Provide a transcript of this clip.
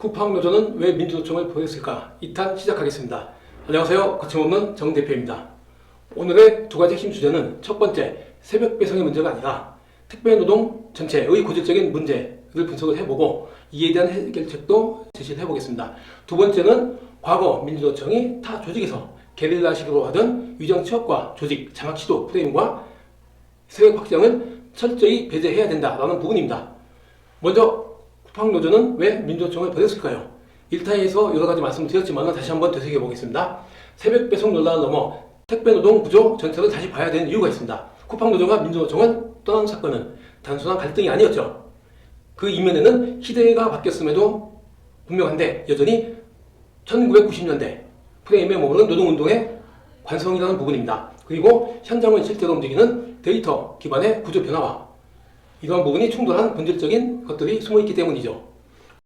쿠팡노조는 왜 민주노총을 보냈을까? 2탄 시작하겠습니다. 안녕하세요. 거침없는 정 대표입니다. 오늘의 두 가지 핵심 주제는 첫 번째, 새벽 배송의 문제가 아니라 택배 노동 전체의 고질적인 문제를 분석을 해보고 이에 대한 해결책도 제시를 해보겠습니다. 두 번째는 과거 민주노총이 타 조직에서 게릴라식으로 하던 위정 취업과 조직 장악 시도 프레임과 세력 확장을 철저히 배제해야 된다라는 부분입니다. 먼저 쿠팡노조는 왜 민주노총을 보냈을까요? 1타에서 여러 가지 말씀을 드렸지만 다시 한번 되새겨 보겠습니다. 새벽 배송 논란을 넘어 택배 노동 구조 전체를 다시 봐야 되는 이유가 있습니다. 쿠팡노조가 민주노총을 떠난 사건은 단순한 갈등이 아니었죠. 그 이면에는 시대가 바뀌었음에도 분명한데 여전히 1990년대 프레임에 머무는 노동운동의 관성이라는 부분입니다. 그리고 현장을 실제로 움직이는 데이터 기반의 구조 변화와 이러한 부분이 충돌한 본질적인 것들이 숨어있기 때문이죠.